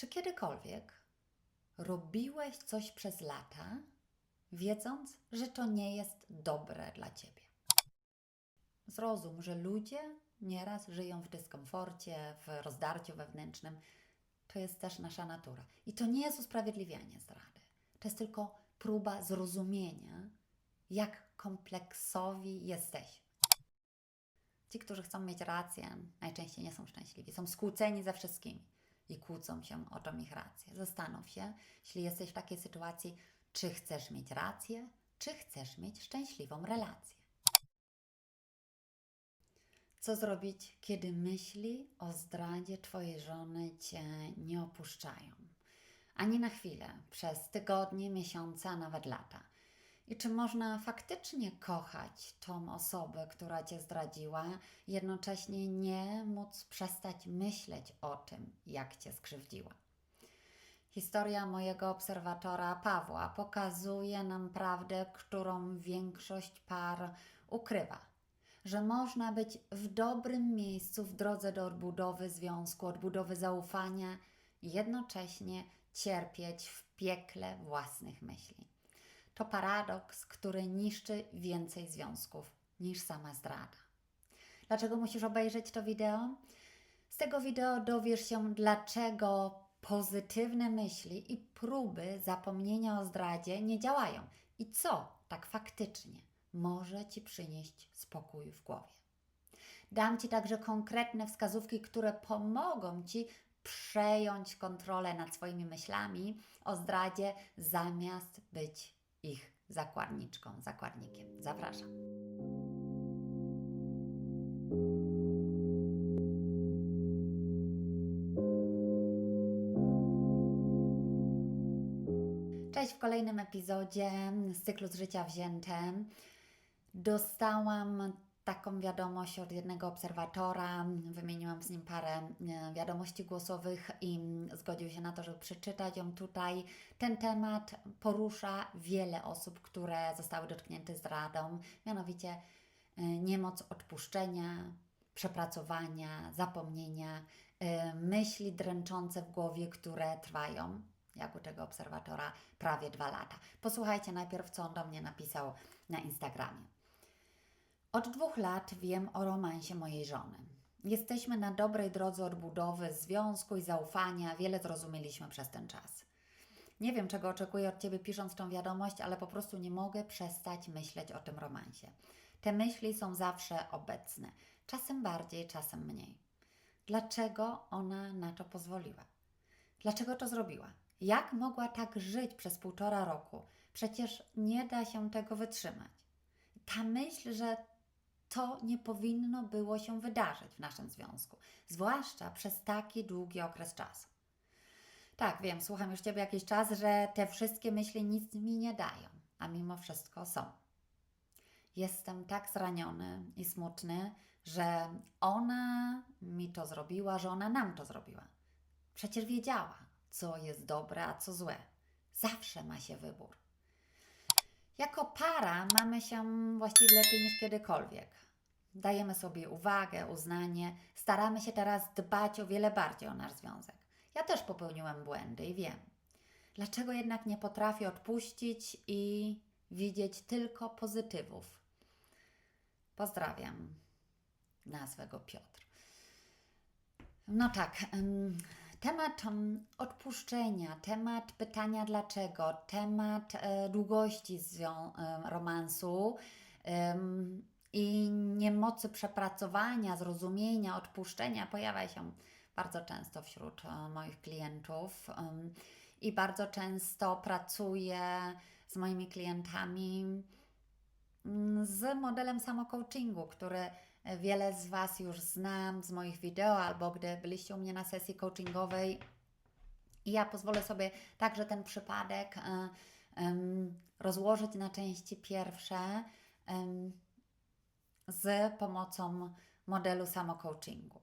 Czy kiedykolwiek robiłeś coś przez lata, wiedząc, że to nie jest dobre dla ciebie? Zrozum, że ludzie nieraz żyją w dyskomforcie, w rozdarciu wewnętrznym. To jest też nasza natura. I to nie jest usprawiedliwianie zdrady. To jest tylko próba zrozumienia, jak kompleksowi jesteśmy. Ci, którzy chcą mieć rację, najczęściej nie są szczęśliwi. Są skłóceni ze wszystkimi i kłócą się o tą ich rację. Zastanów się, jeśli jesteś w takiej sytuacji, czy chcesz mieć rację, czy chcesz mieć szczęśliwą relację. Co zrobić, kiedy myśli o zdradzie Twojej żony Cię nie opuszczają? Ani na chwilę, przez tygodnie, miesiące, a nawet lata. I czy można faktycznie kochać tą osobę, która Cię zdradziła, jednocześnie nie móc przestać myśleć o tym, jak Cię skrzywdziła? Historia mojego obserwatora Pawła pokazuje nam prawdę, którą większość par ukrywa że można być w dobrym miejscu w drodze do odbudowy związku, odbudowy zaufania jednocześnie cierpieć w piekle własnych myśli. To paradoks, który niszczy więcej związków niż sama zdrada. Dlaczego musisz obejrzeć to wideo? Z tego wideo dowiesz się, dlaczego pozytywne myśli i próby zapomnienia o zdradzie nie działają i co tak faktycznie może Ci przynieść spokój w głowie. Dam Ci także konkretne wskazówki, które pomogą Ci przejąć kontrolę nad swoimi myślami o zdradzie, zamiast być ich zakładniczką, zakładnikiem. Zapraszam. Cześć w kolejnym epizodzie z cyklu z życia wzięte. Dostałam taką wiadomość od jednego obserwatora, wymieniłam z nim parę e, wiadomości głosowych i zgodził się na to, żeby przeczytać ją tutaj. Ten temat porusza wiele osób, które zostały dotknięte zdradą, mianowicie e, niemoc odpuszczenia, przepracowania, zapomnienia, e, myśli dręczące w głowie, które trwają, jak u tego obserwatora, prawie dwa lata. Posłuchajcie najpierw, co on do mnie napisał na Instagramie. Od dwóch lat wiem o romansie mojej żony. Jesteśmy na dobrej drodze odbudowy związku i zaufania, wiele zrozumieliśmy przez ten czas. Nie wiem, czego oczekuję od Ciebie pisząc tą wiadomość, ale po prostu nie mogę przestać myśleć o tym romansie. Te myśli są zawsze obecne, czasem bardziej, czasem mniej. Dlaczego ona na to pozwoliła? Dlaczego to zrobiła? Jak mogła tak żyć przez półtora roku? Przecież nie da się tego wytrzymać. Ta myśl, że to nie powinno było się wydarzyć w naszym związku, zwłaszcza przez taki długi okres czasu. Tak, wiem, słucham już Ciebie jakiś czas, że te wszystkie myśli nic mi nie dają, a mimo wszystko są. Jestem tak zraniony i smutny, że ona mi to zrobiła, że ona nam to zrobiła. Przecież wiedziała, co jest dobre, a co złe. Zawsze ma się wybór. Jako para mamy się właściwie lepiej niż kiedykolwiek. Dajemy sobie uwagę, uznanie, staramy się teraz dbać o wiele bardziej o nasz związek. Ja też popełniłem błędy i wiem. Dlaczego jednak nie potrafię odpuścić i widzieć tylko pozytywów? Pozdrawiam. Nazwę go Piotr. No tak, temat odpuszczenia, temat pytania dlaczego, temat e, długości romansu i niemocy przepracowania, zrozumienia, odpuszczenia pojawia się bardzo często wśród e, moich klientów i bardzo często pracuję z moimi klientami mm, z modelem samocoachingu, który wiele z Was już znam z moich wideo albo gdy byliście u mnie na sesji coachingowej. I ja pozwolę sobie także ten przypadek rozłożyć na części pierwsze z pomocą modelu samocoachingu.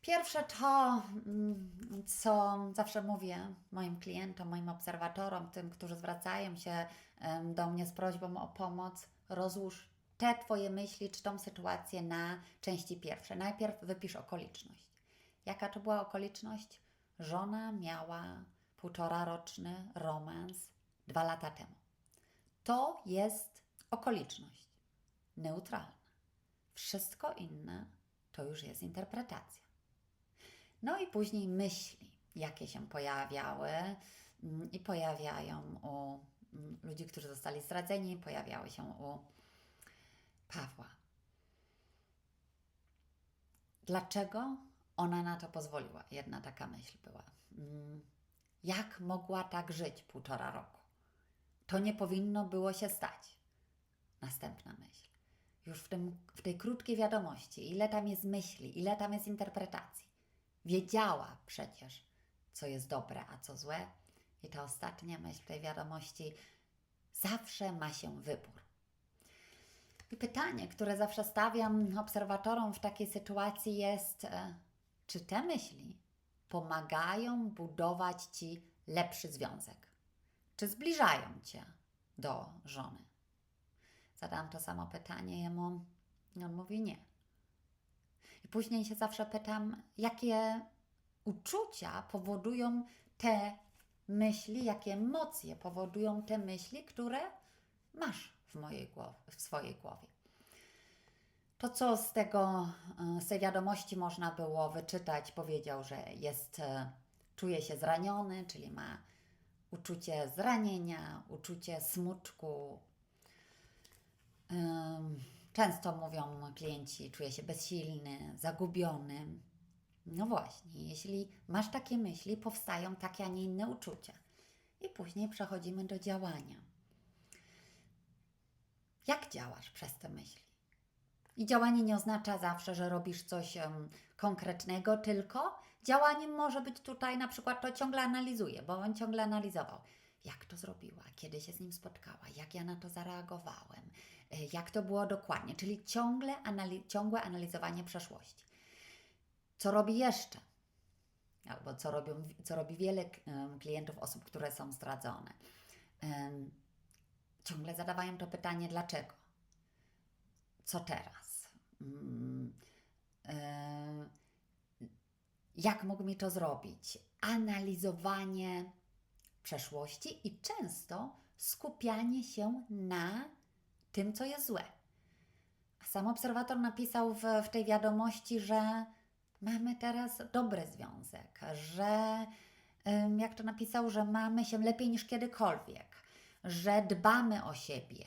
Pierwsze to, mm, co zawsze mówię moim klientom, moim obserwatorom, tym, którzy zwracają się do mnie z prośbą o pomoc, rozłóż te Twoje myśli, czy tą sytuację na części pierwsze. Najpierw wypisz okoliczność. Jaka to była okoliczność? żona miała półtora roczny romans dwa lata temu. To jest okoliczność neutralna. Wszystko inne to już jest interpretacja. No i później myśli, jakie się pojawiały mm, i pojawiają u ludzi, którzy zostali zdradzeni, pojawiały się u Pawła. Dlaczego ona na to pozwoliła? Jedna taka myśl była. Mm, Jak mogła tak żyć półtora roku? To nie powinno było się stać. Następna myśl. Już w, tym, w tej krótkiej wiadomości, ile tam jest myśli, ile tam jest interpretacji. Wiedziała przecież, co jest dobre, a co złe. I ta ostatnia myśl tej wiadomości zawsze ma się wybór. I pytanie, które zawsze stawiam obserwatorom w takiej sytuacji jest, e, czy te myśli pomagają budować Ci lepszy związek? Czy zbliżają Cię do żony? Zadałam to samo pytanie jemu, i on mówi nie. I później się zawsze pytam, jakie uczucia powodują te myśli, jakie emocje powodują te myśli, które masz w, mojej głowie, w swojej głowie. To, co z, tego, e, z tej wiadomości można było wyczytać, powiedział, że jest, e, czuje się zraniony, czyli ma uczucie zranienia, uczucie smuczku. Ym, Często mówią klienci, czuje się bezsilny, zagubiony. No właśnie, jeśli masz takie myśli, powstają takie, a nie inne uczucia. I później przechodzimy do działania. Jak działasz przez te myśli? I działanie nie oznacza zawsze, że robisz coś em, konkretnego, tylko działaniem może być tutaj na przykład to ciągle analizuje, bo on ciągle analizował, jak to zrobiła, kiedy się z nim spotkała, jak ja na to zareagowałem, e, jak to było dokładnie, czyli ciągle anali- ciągłe analizowanie przeszłości. Co robi jeszcze? Albo co, robią, co robi wiele klientów, osób, które są zdradzone. Ciągle zadawają to pytanie, dlaczego? Co teraz? Mm, jak mógł mi to zrobić? Analizowanie przeszłości i często skupianie się na tym, co jest złe. Sam obserwator napisał w, w tej wiadomości, że mamy teraz dobry związek, że jak to napisał, że mamy się lepiej niż kiedykolwiek, że dbamy o siebie.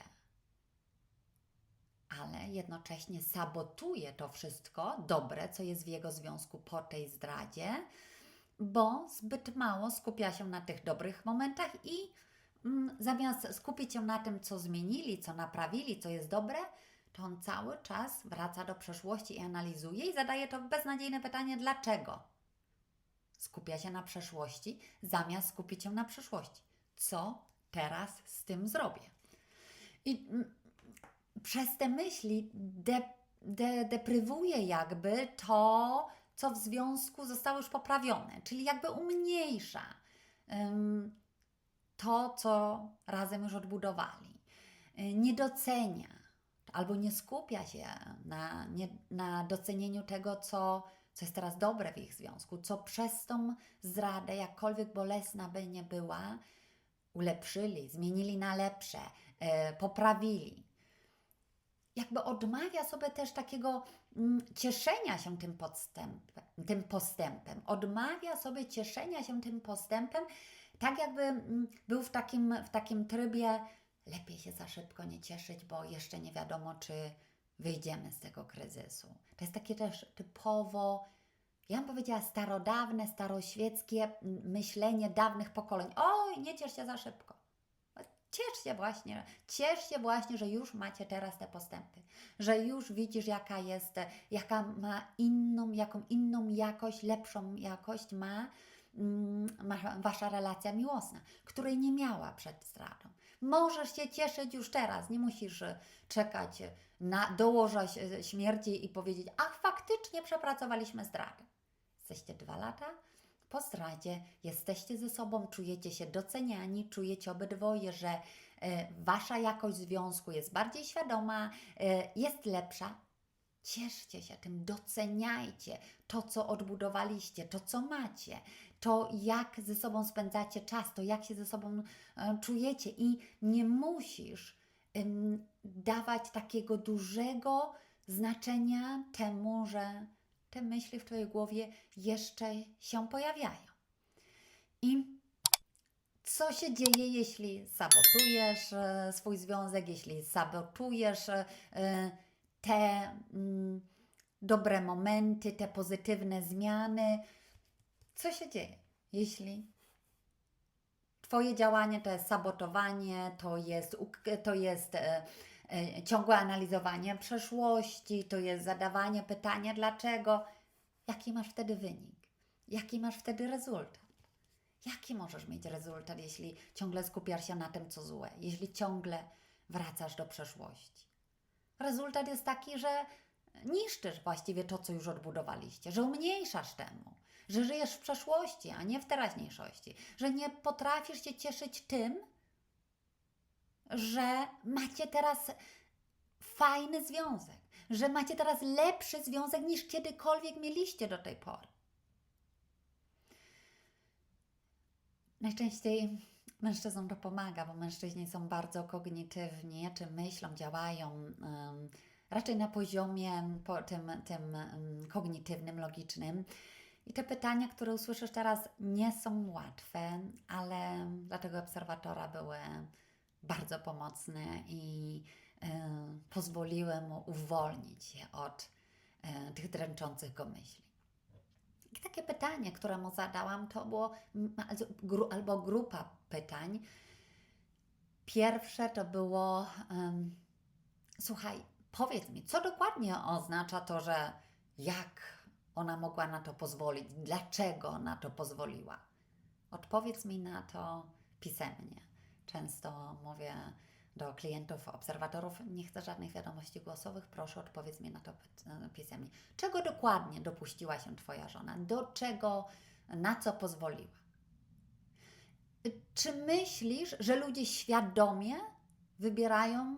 Ale jednocześnie sabotuje to wszystko dobre, co jest w jego związku po tej zdradzie, bo zbyt mało skupia się na tych dobrych momentach i mm, zamiast skupić się na tym, co zmienili, co naprawili, co jest dobre, to on cały czas wraca do przeszłości i analizuje i zadaje to beznadziejne pytanie, dlaczego? Skupia się na przeszłości, zamiast skupić się na przyszłości. Co teraz z tym zrobię? I mm, przez te myśli de, de, deprywuje jakby to, co w związku zostało już poprawione, czyli jakby umniejsza ym, to, co razem już odbudowali. Y, Nie docenia albo nie skupia się na, nie, na docenieniu tego, co, co jest teraz dobre w ich związku, co przez tą zradę, jakkolwiek bolesna by nie była, ulepszyli, zmienili na lepsze, y, poprawili jakby odmawia sobie też takiego mm, cieszenia się tym tym postępem. Odmawia sobie cieszenia się tym postępem, tak jakby mm, był w takim, w takim trybie lepiej się za szybko nie cieszyć, bo jeszcze nie wiadomo, czy wyjdziemy z tego kryzysu. To jest takie też typowo, ja bym powiedziała starodawne, staroświeckie myślenie dawnych pokoleń. Oj, nie ciesz się za szybko. Ciesz się właśnie, ciesz się właśnie, że już macie teraz te postępy, że już widzisz, jaka jest, jaka ma inną, jaką inną jakość, lepszą jakość ma, mm, wasza relacja miłosna, której nie miała przed zdradą. Możesz się cieszyć już teraz, nie musisz e, czekać na dołoża się- śmierci i powiedzieć, ach, faktycznie przepracowaliśmy zdradę. Jesteście dwa lata po zdradzie, jesteście ze sobą, czujecie się doceniani, czujecie obydwoje, że e, wasza jakość związku jest bardziej świadoma, e, jest lepsza. Cieszcie się tym, doceniajcie to, co odbudowaliście, to, co macie, to, jak ze sobą spędzacie czas, to, jak się ze sobą e, czujecie. I nie musisz em, dawać takiego dużego znaczenia temu, że te myśli w Twojej głowie jeszcze się pojawiają. I co się dzieje, jeśli sabotujesz e, swój związek, jeśli sabotujesz e, te mm, dobre momenty, te pozytywne zmiany? Co się dzieje, jeśli Twoje działanie to jest sabotowanie, to jest, to jest e, e, ciągłe analizowanie przeszłości, to jest zadawanie pytania dlaczego? Jaki masz wtedy wynik? Jaki masz wtedy rezultat? Jaki możesz mieć rezultat, jeśli ciągle skupiasz się na tym, co złe, jeśli ciągle wracasz do przeszłości? Rezultat jest taki, że niszczysz właściwie to, co już odbudowaliście, że umniejszasz temu, że żyjesz w przeszłości, a nie w teraźniejszości, że nie potrafisz się cieszyć tym, że macie teraz fajny związek, że macie teraz lepszy związek niż kiedykolwiek mieliście do tej pory. Najczęściej mężczyznom to pomaga, bo mężczyźni są bardzo kognitywni, czy myślą, działają um, raczej na poziomie po tym, tym um, kognitywnym, logicznym. I te pytania, które usłyszysz teraz, nie są łatwe, ale dla tego obserwatora były bardzo pomocne i y, pozwoliły mu uwolnić się od y, tych dręczących go myśli. I takie pytanie, które mu zadałam, to było albo grupa pytań. Pierwsze to było: um, Słuchaj, powiedz mi, co dokładnie oznacza to, że jak ona mogła na to pozwolić, dlaczego na to pozwoliła? Odpowiedz mi na to pisemnie. Często mówię do klientów, obserwatorów, nie chcę żadnych wiadomości głosowych, proszę odpowiedz mi na to pisemnie. Czego dokładnie dopuściła się Twoja żona? Do czego, na co pozwoliła? Czy myślisz, że ludzie świadomie wybierają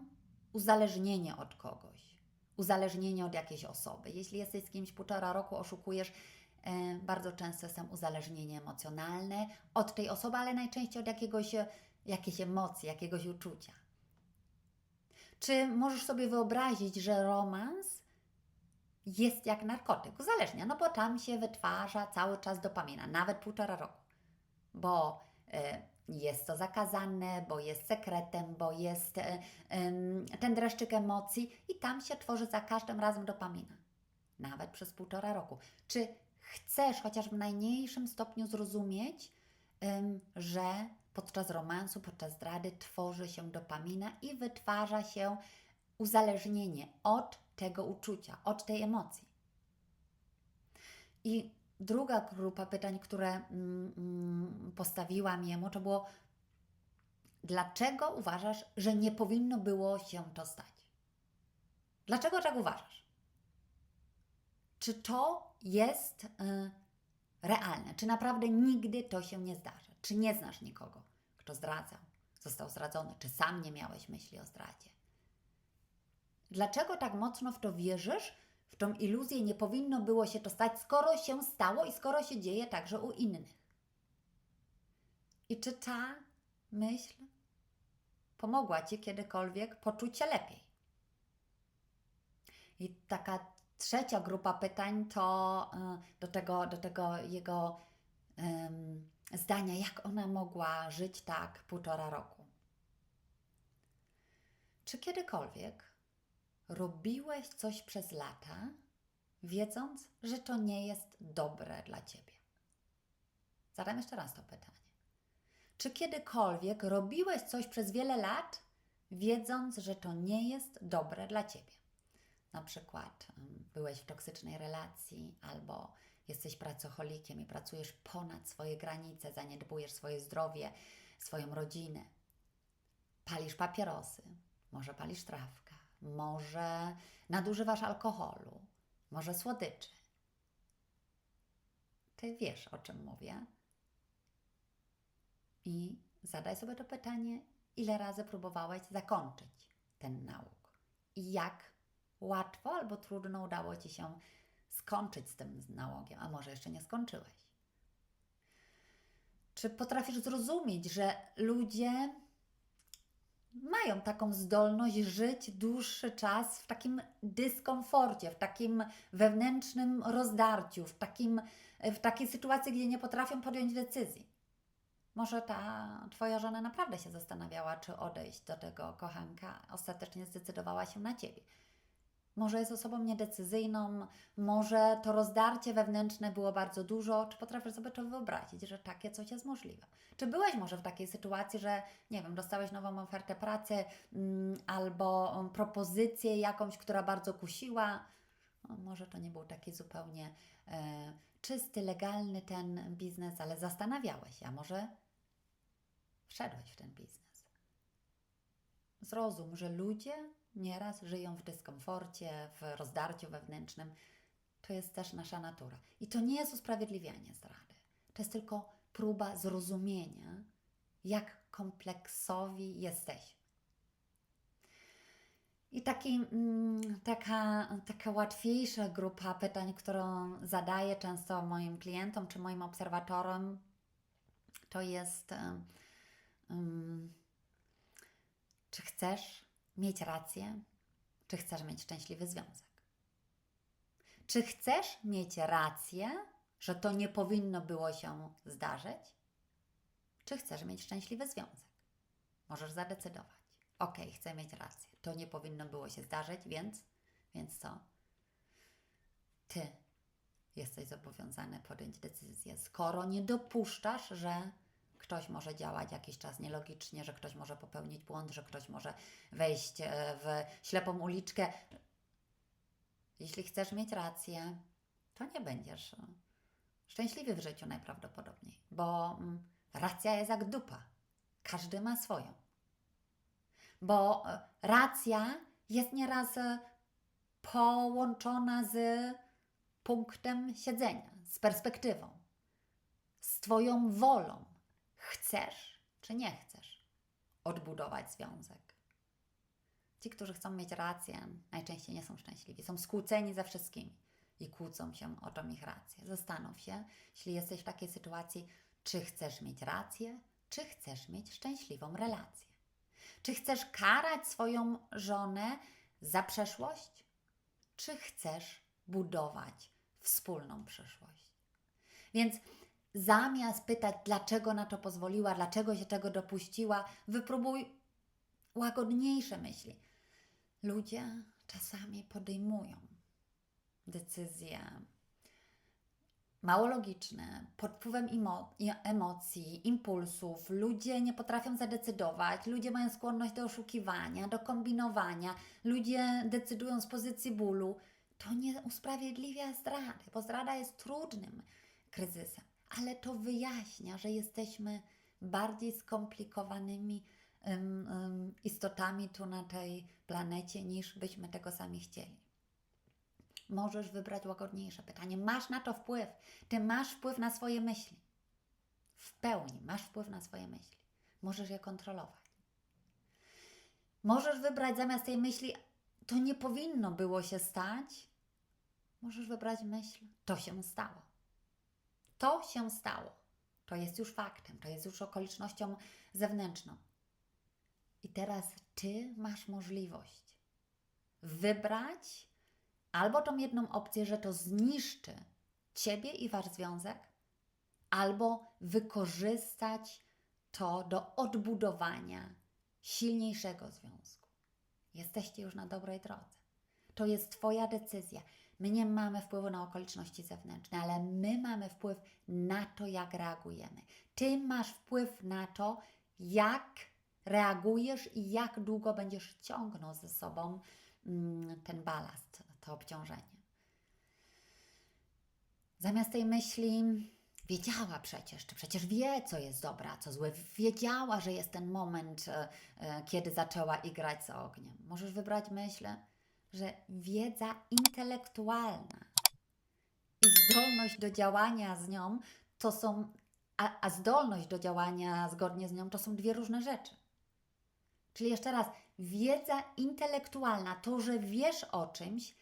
uzależnienie od kogoś? Uzależnienie od jakiejś osoby. Jeśli jesteś z kimś półtora roku, oszukujesz, e, bardzo często są uzależnienie emocjonalne od tej osoby, ale najczęściej od jakiegoś, jakiejś emocji, jakiegoś uczucia. Czy możesz sobie wyobrazić, że romans jest jak narkotyk, uzależnia, no bo tam się wytwarza cały czas dopamina, nawet półtora roku, bo e, jest to zakazane, bo jest sekretem, bo jest em, ten dreszczyk emocji i tam się tworzy za każdym razem dopamina, nawet przez półtora roku. Czy chcesz chociaż w najmniejszym stopniu zrozumieć, że podczas romansu, podczas zdrady tworzy się dopamina i wytwarza się uzależnienie od tego uczucia, od tej emocji. I druga grupa pytań, które mm, mm, postawiłam jemu, to było: dlaczego uważasz, że nie powinno było się to stać? Dlaczego tak uważasz? Czy to jest y, realne? Czy naprawdę nigdy to się nie zdarzy? Czy nie znasz nikogo, kto zdradzał, został zdradzony? Czy sam nie miałeś myśli o zdradzie? Dlaczego tak mocno w to wierzysz, w tą iluzję nie powinno było się to stać, skoro się stało i skoro się dzieje także u innych? I czy ta myśl pomogła Ci kiedykolwiek poczuć się lepiej? I taka trzecia grupa pytań to y, do tego, do tego jego ym, zdania, jak ona mogła żyć tak półtora roku. Czy kiedykolwiek robiłeś coś przez lata, wiedząc, że to nie jest dobre dla ciebie? Zadam jeszcze raz to pytanie. Czy kiedykolwiek robiłeś coś przez wiele lat, wiedząc, że to nie jest dobre dla ciebie? Na przykład byłeś w toksycznej relacji albo jesteś pracocholikiem i pracujesz ponad swoje granice, zaniedbujesz swoje zdrowie, swoją rodzinę. Palisz papierosy, może palisz trawkę, może nadużywasz alkoholu, może słodyczy. Ty wiesz, o czym mówię. I zadaj sobie to pytanie, ile razy próbowałeś zakończyć ten nauk i jak łatwo albo trudno udało Ci się skończyć z tym nałogiem, a może jeszcze nie skończyłeś? Czy potrafisz zrozumieć, że ludzie mają taką zdolność żyć dłuższy czas w takim dyskomforcie, w takim wewnętrznym rozdarciu, w, takim, w takiej sytuacji, gdzie nie potrafią podjąć decyzji? Może ta Twoja żona naprawdę się zastanawiała, czy odejść do tego kochanka, ostatecznie zdecydowała się na Ciebie. Może jest osobą niedecyzyjną, może to rozdarcie wewnętrzne było bardzo dużo. Czy potrafisz sobie to wyobrazić, że takie coś jest możliwe? Czy byłeś może w takiej sytuacji, że nie wiem, dostałeś nową ofertę pracy mm, albo mm, propozycję jakąś, która bardzo kusiła? No, może to nie był taki zupełnie e, czysty, legalny ten biznes, ale zastanawiałeś się, a może wszedłeś w ten biznes. Zrozum, że ludzie nieraz żyją w dyskomforcie, w rozdarciu wewnętrznym. To jest też nasza natura. I to nie jest usprawiedliwianie zdrady. To jest tylko próba zrozumienia, jak kompleksowi jesteśmy. I taki, mm, taka, taka łatwiejsza grupa pytań, którą zadaję często moim klientom czy moim obserwatorom, to jest, em, czy chcesz mieć rację, czy chcesz mieć szczęśliwy związek? Czy chcesz mieć rację, że to nie powinno było się zdarzyć? Czy chcesz mieć szczęśliwy związek? Możesz zadecydować. Ok, chcę mieć rację. To nie powinno było się zdarzyć, więc, więc co? Ty jesteś zobowiązany podjąć decyzję, skoro nie dopuszczasz, że ktoś może działać jakiś czas nielogicznie, że ktoś może popełnić błąd, że ktoś może wejść e, w ślepą uliczkę. Jeśli chcesz mieć rację, to nie będziesz e, szczęśliwy w życiu najprawdopodobniej, bo mm, racja jest jak dupa. Każdy ma swoją. Bo e, racja jest nieraz połączona z punktem siedzenia, z perspektywą, z Twoją wolą. Chcesz czy nie chcesz odbudować związek? Ci, którzy chcą mieć rację, najczęściej nie są szczęśliwi. Są skłóceni ze wszystkimi i kłócą się o tą ich rację. Zastanów się, jeśli jesteś w takiej sytuacji, czy chcesz mieć rację, czy chcesz mieć szczęśliwą relację. Czy chcesz karać swoją żonę za przeszłość, czy chcesz budować wspólną przyszłość? Więc zamiast pytać, dlaczego na to pozwoliła, dlaczego się tego dopuściła, wypróbuj łagodniejsze myśli. Ludzie czasami podejmują decyzje mało logiczne, pod wpływem emocji, impulsów. Ludzie nie potrafią zadecydować, ludzie mają skłonność do oszukiwania, do kombinowania, ludzie decydują z pozycji bólu. To nie usprawiedliwia zdrady, bo zdrada jest trudnym kryzysem, ale to wyjaśnia, że jesteśmy bardziej skomplikowanymi em, em, istotami tu na tej planecie, niż byśmy tego sami chcieli możesz wybrać łagodniejsze pytanie. Masz na to wpływ. Ty masz wpływ na swoje myśli. W pełni masz wpływ na swoje myśli. Możesz je kontrolować. Możesz wybrać zamiast tej myśli, to nie powinno było się stać. Możesz wybrać myśl, to się stało. To się stało. To jest już faktem, to jest już okolicznością zewnętrzną. I teraz ty masz możliwość wybrać albo tą jedną opcję, że to zniszczy ciebie i wasz związek, albo wykorzystać to do odbudowania silniejszego związku. Jesteście już na dobrej drodze. To jest Twoja decyzja. My nie mamy wpływu na okoliczności zewnętrzne, ale my mamy wpływ na to, jak reagujemy. Ty masz wpływ na to, jak reagujesz i jak długo będziesz ciągnął ze sobą mm, ten balast, to obciążenie. Zamiast tej myśli, wiedziała przecież, czy przecież wie, co jest dobre, a co złe, wiedziała, że jest ten moment, e, e, kiedy zaczęła igrać z ogniem. Możesz wybrać myśl, że wiedza intelektualna i zdolność do działania z nią to są, a, a zdolność do działania zgodnie z nią to są dwie różne rzeczy. Czyli jeszcze raz, wiedza intelektualna, to, że wiesz o czymś,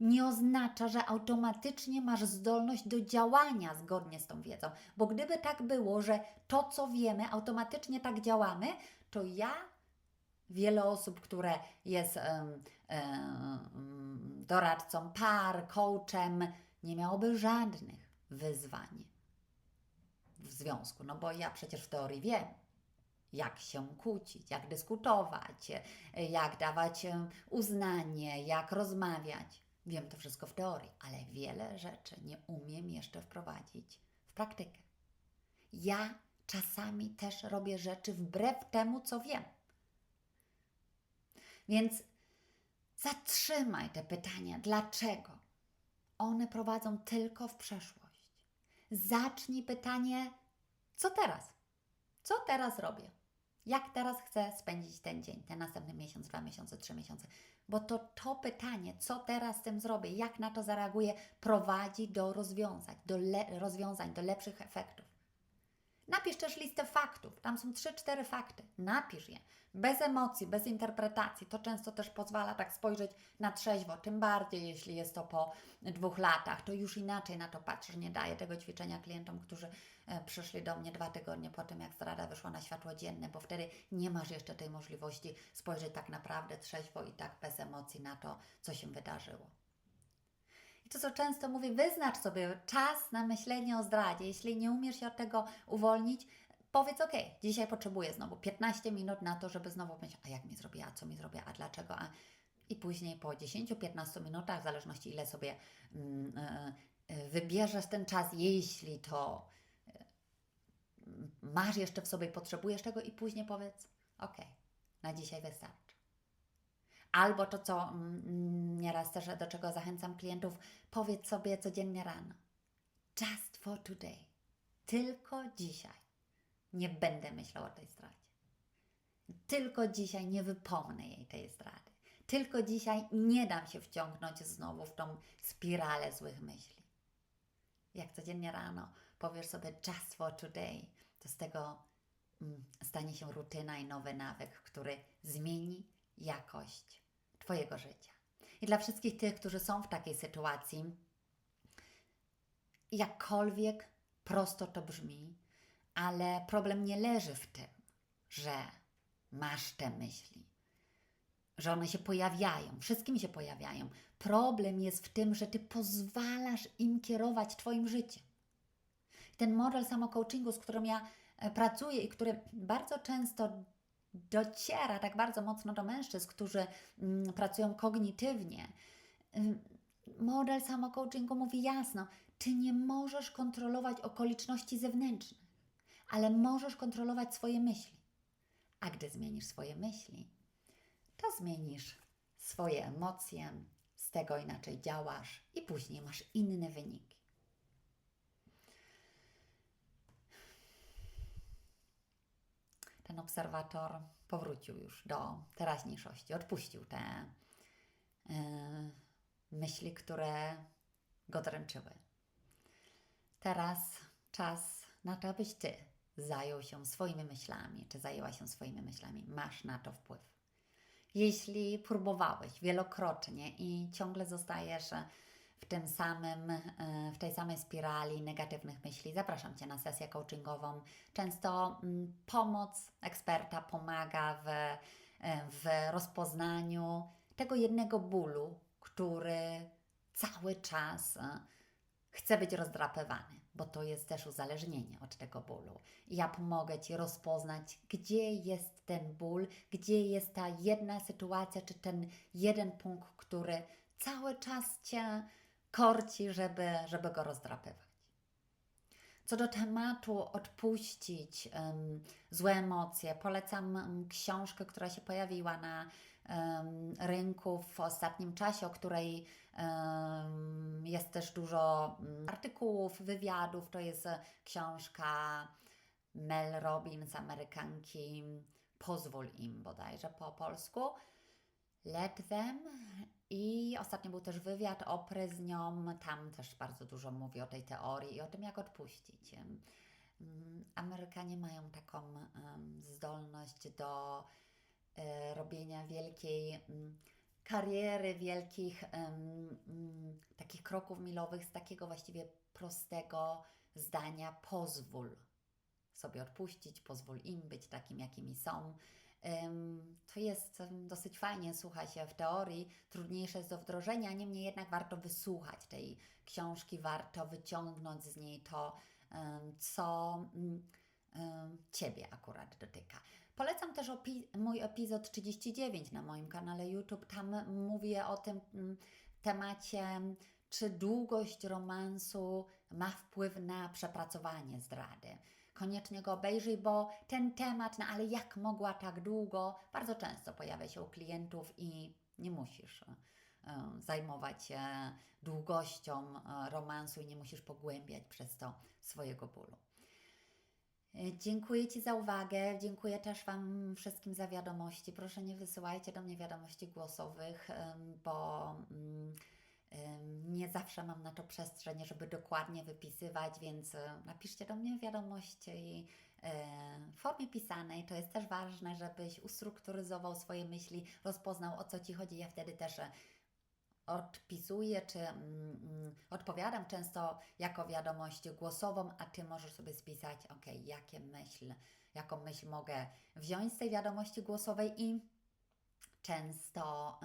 nie oznacza, że automatycznie masz zdolność do działania zgodnie z tą wiedzą. Bo gdyby tak było, że to, co wiemy, automatycznie tak działamy, to ja, wiele osób, które jest em, em, doradcą par, coachem, nie miałoby żadnych wyzwań w związku. No bo ja przecież w teorii wiem, jak się kłócić, jak dyskutować, jak dawać uznanie, jak rozmawiać. Wiem to wszystko w teorii, ale wiele rzeczy nie umiem jeszcze wprowadzić w praktykę. Ja czasami też robię rzeczy wbrew temu, co wiem. Więc zatrzymaj te pytania, dlaczego? One prowadzą tylko w przeszłość. Zacznij pytanie, co teraz? Co teraz robię? Jak teraz chcę spędzić ten dzień, ten następny miesiąc, dwa miesiące, trzy miesiące? Bo to to pytanie, co teraz z tym zrobię, jak na to zareaguję, prowadzi do rozwiązań, do rozwiązań, do lepszych efektów. Napisz też listę faktów. Tam są 3-4 fakty. Napisz je. Bez emocji, bez interpretacji. To często też pozwala tak spojrzeć na trzeźwo. Tym bardziej, jeśli jest to po dwóch latach, to już inaczej na to patrzysz. Nie daję tego ćwiczenia klientom, którzy e, przyszli do mnie dwa tygodnie po tym, jak zdrada wyszła na światło dzienne, bo wtedy nie masz jeszcze tej możliwości spojrzeć tak naprawdę trzeźwo i tak bez emocji na to, co się wydarzyło. I to, co często mówię, wyznacz sobie czas na myślenie o zdradzie. Jeśli nie umiesz się od tego uwolnić, powiedz, ok, dzisiaj potrzebuję znowu 15 minut na to, żeby znowu myśleć, a jak mi zrobię, a co mi zrobię, a dlaczego, a... I później po 10-15 minutach, w zależności ile sobie mm, e, e, wybierzesz ten czas, jeśli to e, masz jeszcze w sobie, potrzebujesz tego i później powiedz, ok, na dzisiaj wystarczy. Albo to, co mm, nieraz też do czego zachęcam klientów, powiedz sobie codziennie rano. Just for today. Tylko dzisiaj. Nie będę myślał o tej zdradzie. Tylko dzisiaj nie wypomnę jej tej zdrady. Tylko dzisiaj nie dam się wciągnąć znowu w tą spiralę złych myśli. Jak codziennie rano powiesz sobie just for today, to z tego mm, stanie się rutyna i nowy nawyk, który zmieni jakość Twojego życia. I dla wszystkich tych, którzy są w takiej sytuacji, jakkolwiek prosto to brzmi, ale problem nie leży w tym, że masz te myśli, że one się pojawiają, wszystkim się pojawiają. Problem jest w tym, że ty pozwalasz im kierować Twoim życiem. Ten model samocoachingu, z którym ja e, pracuję i który bardzo często dociera tak bardzo mocno do mężczyzn, którzy mm, pracują kognitywnie. Model samocoachingu mówi jasno, ty nie możesz kontrolować okoliczności zewnętrznych, ale możesz kontrolować swoje myśli. A gdy zmienisz swoje myśli, to zmienisz swoje emocje, z tego inaczej działasz i później masz inne wyniki. Ten obserwator powrócił już do teraźniejszości, odpuścił te y, myśli, które go dręczyły. Teraz czas na to, abyś ty zajął się swoimi myślami, czy zajęła się swoimi myślami. Masz na to wpływ. Jeśli próbowałeś wielokrotnie i ciągle zostajesz w tym samym, e, w tej samej spirali negatywnych myśli, zapraszam Cię na sesję coachingową. Często mm, pomoc eksperta pomaga w, e, w rozpoznaniu tego jednego bólu, który cały czas e, chce być rozdrapywany, bo to jest też uzależnienie od tego bólu. Ja pomogę Ci rozpoznać, gdzie jest ten ból, gdzie jest ta jedna sytuacja, czy ten jeden punkt, który cały czas Cię korci, żeby, żeby go rozdrapywać. Co do tematu odpuścić um, złe emocje, polecam um, książkę, która się pojawiła na um, rynku w ostatnim czasie, o której jest też dużo artykułów, wywiadów. To jest książka Mel Robbins, Amerykanki Pozwól im bodajże po polsku. Let them i ostatnio był też wywiad Opry z nią. Tam też bardzo dużo mówi o tej teorii i o tym, jak odpuścić. Amerykanie mają taką zdolność do e, robienia wielkiej kariery, wielkich takich kroków milowych z takiego właściwie prostego zdania pozwól sobie odpuścić, pozwól im być takim, jakimi są. To jest dosyć fajnie, słucha się w teorii, trudniejsze jest do wdrożenia, niemniej jednak warto wysłuchać tej książki, warto wyciągnąć z niej to, co mm, Ciebie akurat dotyka. Polecam też opi- mój epizod 39 na moim kanale YouTube. Tam mówię o tym mm, temacie, czy długość romansu ma wpływ na przepracowanie zdrady. Koniecznie go obejrzyj, bo ten temat, no ale jak mogła tak długo, bardzo często pojawia się u klientów i nie musisz e, zajmować się długością e, romansu i nie musisz pogłębiać przez to swojego bólu. E, Dziękuję Ci za uwagę. Dziękuję też Wam wszystkim za wiadomości. Proszę nie wysyłajcie do mnie wiadomości głosowych, bo mm, nie zawsze mam na to przestrzeń, żeby dokładnie wypisywać, więc e, napiszcie do mnie wiadomości e, w formie pisanej. To jest też ważne, żebyś ustrukturyzował swoje myśli, rozpoznał o co Ci chodzi. Ja wtedy też e, odpisuję, czy mm, mm, odpowiadam często jako wiadomość głosową, a Ty możesz sobie spisać, ok, jakie myśl, jaką myśl mogę wziąć z tej wiadomości głosowej i często,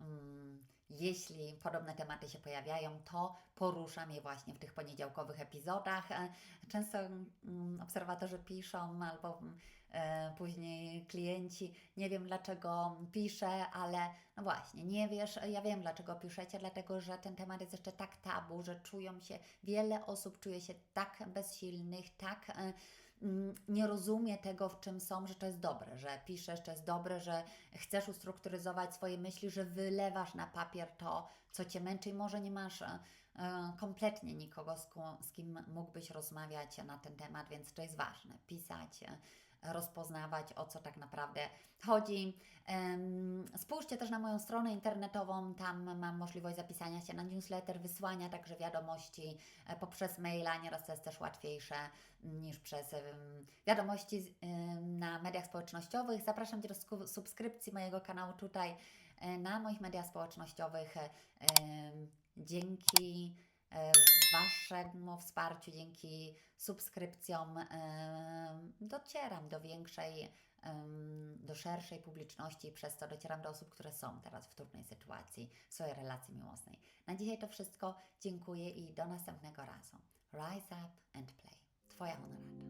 mm, jeśli podobne tematy się pojawiają, to poruszam je właśnie w tych poniedziałkowych epizodach. E, Często mm, obserwatorzy piszą albo mm, e, później klienci, nie wiem dlaczego piszę, ale no właśnie, nie wiesz, ja wiem dlaczego piszecie, dlatego że ten temat jest jeszcze tak tabu, że czują się, wiele osób czuje się tak bezsilnych, tak e, nie rozumie tego, w czym są, że to jest dobre, że piszesz, to jest dobre, że chcesz ustrukturyzować swoje myśli, że wylewasz na papier to, co Cię męczy i może nie masz e, e, kompletnie nikogo, z kim mógłbyś rozmawiać na ten temat, więc to jest ważne, pisać, e, rozpoznawać, o co tak naprawdę chodzi. Spójrzcie też na moją stronę internetową, tam mam możliwość zapisania się na newsletter, wysłania także wiadomości e, poprzez maila, nieraz to jest też łatwiejsze niż przez wiadomości na mediach społecznościowych. Zapraszam Cię do subskrypcji mojego kanału tutaj e, na moich mediach społecznościowych. E, Dzięki Waszemu wsparciu, dzięki subskrypcjom docieram do większej, do szerszej publiczności przez to docieram do osób, które są teraz w trudnej sytuacji w swojej relacji miłosnej. Na dzisiaj to wszystko. Dziękuję i do następnego razu. Rise up and play. Twoja honorata.